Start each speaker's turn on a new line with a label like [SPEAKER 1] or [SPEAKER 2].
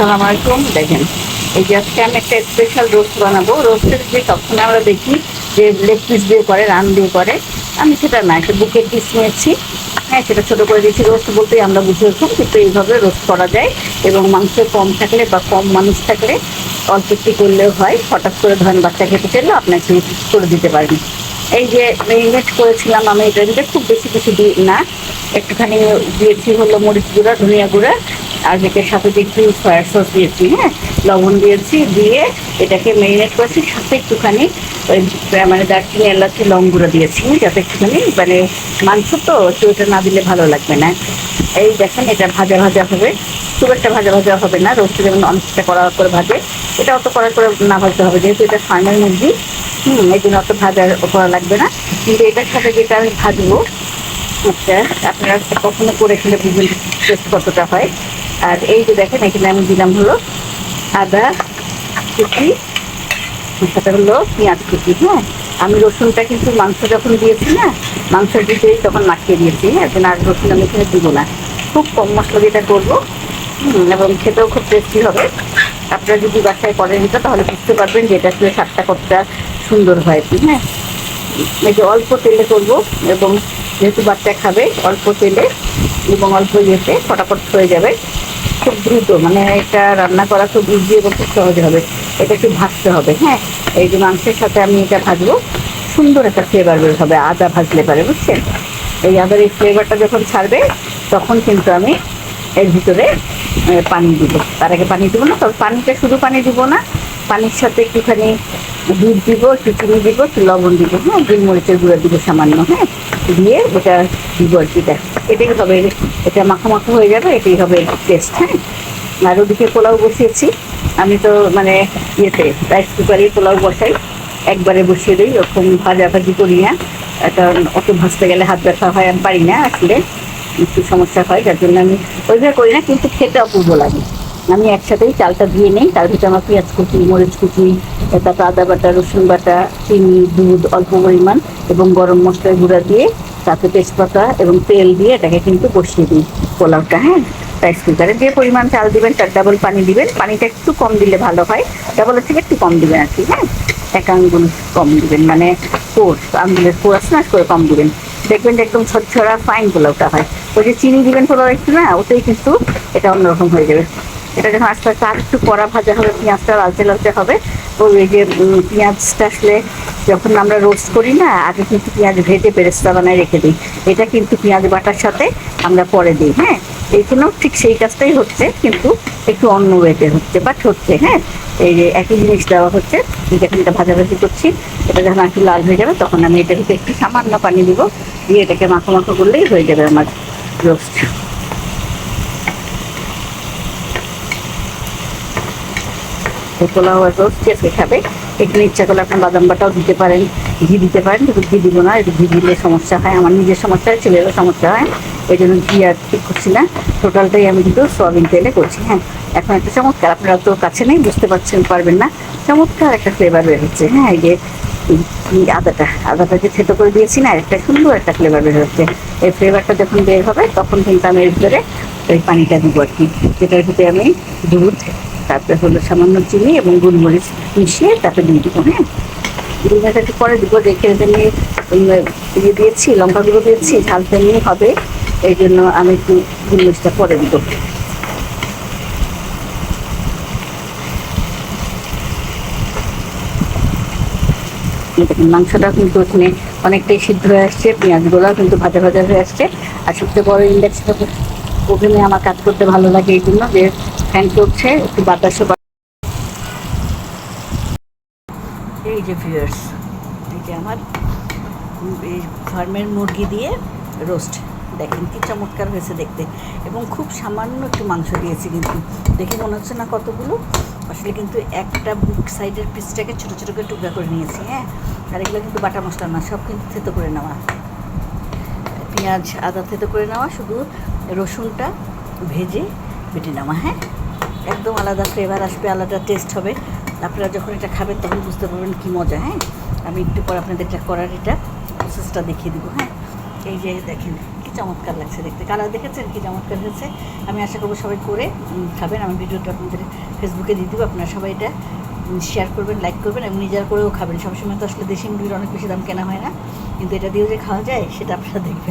[SPEAKER 1] আসসালামু আলাইকুম। দেখেন, এই যে আজকে আমি একটা স্পেশাল রোস্ট বানাবো। রোস্টের যে সবসময় আমরা দেখি যে লেগ পিস দিয়ে করে, রান দিয়ে করে, আমি সেটা না, একটা বুকের পিস নিয়েছি। হ্যাঁ সেটা ছোটো করে দিয়েছি। রোস্ট বলতেই আমরা বুঝেছি কিন্তু এইভাবে রোস্ট করা যায় এবং মাংস কম থাকলে বা কম মানুষ থাকলে অল্প একটু করলেও হয়। হঠাৎ করে ধরেন বাচ্চা খেতে চাইলেও আপনাকে করে দিতে পারবেন এই যে মেরিনেট করেছিলাম আমি, এটা খুব বেশি কিছু দিই না। একটুখানি দিয়েছি হলো মরিচ গুঁড়া, ধনিয়া গুঁড়া এটার সাথে দিয়ে একটু সয়া সস দিয়েছি হ্যাঁ? লবণ দিয়েছি, দিয়ে এটাকে মেরিনেট করেছি, সাথে একটুখানি ওই মানে দারচিনি, এলাচি, লং গুঁড়ো দিয়েছি যাতে একটুখানি মানে মাংস তো, একটু না দিলে ভালো লাগবে না। এই দেখেন, এটা ভাজা ভাজা হবে। খুব একটা ভাজা ভাজা হবে না রোস্টে যেমন অনেকটা করা করে ভাজে এটা অত করা করে না ভাজতে হবে, যেহেতু এটা ফার্মের মুরগি, হুম, এই জন্য অত ভাজা করা লাগবে না। কিন্তু এটার সাথে যেটা আমি ভাজবো আচ্ছা আপনারা কখনো করে খেলে বুঝবেন কতটা হয়। আর এই যে দেখেন, এখানে আমি দিলাম হলো আদা, কুচি সেটা হলো পেঁয়াজ কুচি হ্যাঁ? আমি রসুনটা কিন্তু মাংস যখন দিয়েছি না, মাংস দিতেই তখন মাখিয়ে দিয়েছি হ্যাঁ? যেন আর রসুন আমি এখানে দিব না। খুব কম মশলা দিয়ে করব এবং খেতেও খুব টেস্টি হবে। আপনারা যদি বাসায় করেন এটা, তাহলে বুঝতে পারবেন যে এটা আসলে স্বাদটা কতটা সুন্দর হয় কি হ্যাঁ? এই যে অল্প তেলে করব, এবং যেহেতু বাচ্চা খাবে, অল্প তেলে এবং অল্প ইয়েতে ফটাফট হয়ে যাবে। খুব দ্রুত মানে এটা রান্না করা খুব ইজি এবং খুব সহজ হবে। এটা একটু ভাজতে হবে হ্যাঁ? এই যে মাংসের সাথে আমি এটা ভাজবো। সুন্দর একটা ফ্লেভার বের হবে, আদা ভাজলে পারে, বুঝছেন? এই আদার এই ফ্লেভারটা যখন ছাড়বে, তখন কিন্তু আমি এর ভিতরে পানি দিব। তার আগে পানি দিব না, তবে পানিটা শুধু পানি দিব না, পানির সাথে একটুখানি দুধ দিব, একটু চিনি দিব, একটু লবণ দিব হ্যাঁ? গোলমরিচের গুঁড়ো দিব সামান্য হ্যাঁ? দিয়ে ওটা কি এটাই হবে, এটা মাখা মাখা হয়ে যাবে, এটাই হবে টেস্ট হ্যাঁ? আর ওদিকে পোলাও বসিয়েছি, আমি তো মানে ইয়েতে রাইস কুকারে পোলাও বসাই, একবারে বসিয়ে দিই, ওরকম ভাজাভাজি করি না, কারণ অত ভাজতে গেলে হাত ব্যথা হয়, আমি পারি না আসলে, একটু সমস্যা হয়, যার জন্য আমি ওইভাবে করি না, কিন্তু খেতে অপূর্ব লাগে। আমি একসাথেই চালটা দিয়ে নেই। তার ভিতরে আমার পেঁয়াজ কুচি, মরিচ কুচি তারপর আদা বাটা, রসুন বাটা, চিনি, দুধ, অল্প পরিমাণ এবং গরম মশলার গুঁড়া দিয়ে তাতে তেজপাতা এবং তেল দিয়ে এটাকে কিন্তু বসিয়ে দিই পোলাওটা হ্যাঁ? রাইস কুকারে যে পরিমাণ চাল দিবেন, তার ডাবল পানি দিবেন। পানিটা একটু কম দিলে ভালো হয়। ডাবলের থেকে একটু কম দিবেন আর কি হ্যাঁ? এক আঙ্গুল কম দিবেন মানে ফোর আঙ্গুলের আছে না করে কম দিবেন। দেখবেন যে একদম ছড়ছড়া ফাইন পোলাওটা হয়। ওই যে চিনি দিবেন পোলাও একটু না, ওতেই কিন্তু এটা অন্যরকম হয়ে যাবে। এটা যখন আস্তে আস্তে আর একটু কড়া ভাজা হবে, পেঁয়াজটা লালচে লালচে হবে। ওই যে পেঁয়াজটা আসলে যখন আমরা রোস্ট করি না, আগে কিন্তু পেঁয়াজ ভেজে পেরেস্তা বানায় রেখে দিই। এটা কিন্তু পেঁয়াজ বাটার সাথে আমরা পরে দিই হ্যাঁ? এইখানেও ঠিক সেই কাজটাই হচ্ছে, কিন্তু একটু অন্য ওয়েতে হচ্ছে বাট হচ্ছে হ্যাঁ? এই যে একই জিনিস দেওয়া হচ্ছে যখন এটা ভাজাভাজি করছি। এটা যখন একটু লাল হয়ে যাবে, তখন আমি ভিতরে একটু সামান্য পানি দিব, দিয়ে এটাকে মাখো মাখো করলেই হয়ে যাবে আমার রোস্ট পোলাও রোস্ট চেপে খাবে। এখানে ইচ্ছা করলে আপনার বাদাম বাটাও দিতে পারেন, ঘি দিতে পারেন, কিন্তু ঘি দিব না, একটু ঘি দিলে সমস্যা হয়। আমার নিজের সমস্যা হয়, ছেলেরও সমস্যা হয়। এই জন্য ঘি আর ঠিক করছি না। টোটালটাই আমি কিন্তু সয়াবিন তেলে করছি হ্যাঁ। এখন একটা চমৎকার, আপনারা তো কাছে নেই, বুঝতে পারছেন, পারবেন না। চমৎকার একটা ফ্লেভার বের হচ্ছে হ্যাঁ এই যে আদাটা। আদাটা যে থেতো করে দিয়েছি না, একটা সুন্দর একটা ফ্লেভার বের হচ্ছে এই ফ্লেভারটা যখন বের হবে, তখন কিন্তু আমি এর ভিতরে ওই পানিটা দিব আর কি, যেটার ভিতরে আমি দুধ তারপরে হলো সামান্য চিনি এবং গোলমরিচ মিশিয়ে তারপরে দিয়ে দিব হ্যাঁ? ডিমটা একটু পরে দিব রেখে আমি ইয়ে দিয়েছি লঙ্কা গুঁড়ো দিয়েছি ঝাল তেমনি হবে, এই জন্য আমি একটু গোলমরিচটা পরে দিব। মাংসটা কিন্তু ওখানে অনেকটাই সিদ্ধ হয়ে আসছে, পেঁয়াজগুলোও কিন্তু ভাজা ভাজা হয়ে আসছে। আর সবচেয়ে বড় ইন্ডাকশন ওভেনে আমার কাজ করতে ভালো লাগে এই জন্য যে ফ্যান চলছে, একটু বাতাসও এই যে ভিউয়ার্স এই যে আমার এই ফার্মের মুরগি দিয়ে রোস্ট দেখেন কি চমৎকার হয়েছে দেখতে। এবং খুব সামান্য একটু মাংস দিয়েছি কিন্তু। দেখে মনে হচ্ছে না কতগুলো। আসলে কিন্তু একটা বুক সাইডের পিসটাকে ছোটো ছোটো করে টুকরা করে নিয়েছি হ্যাঁ? আর এগুলো কিন্তু বাটা মশলা না, সব কিন্তু থেতো করে নেওয়া। পেঁয়াজ, আদা থেতো করে নেওয়া, শুধু রসুনটা ভেজে বেটে নেওয়া হ্যাঁ? একদম আলাদা ফ্লেভার আসবে, আলাদা টেস্ট হবে। আপনারা যখন এটা খাবেন তখন বুঝতে পারবেন কী মজা হ্যাঁ? আমি একটু পর আপনাদের এটা করার এটা প্রসেসটা দেখিয়ে দেবো হ্যাঁ? এই যে দেখেন, কি চমৎকার লাগছে দেখতে। কালার দেখেছেন? কী চমৎকার হয়েছে? আমি আশা করব সবাই করে খাবেন। আমি ভিডিওটা আপনাদের ফেসবুকে দিয়ে দেবো। আপনারা সবাই এটা শেয়ার করবেন লাইক করবেন এবং নিজের করেও খাবেন। সবসময় তো আসলে দেশি মুরগির অনেক বেশি দাম কেনা হয় না। কিন্তু এটা দিয়েও যে খাওয়া যায়, সেটা আপনারা দেখবেন।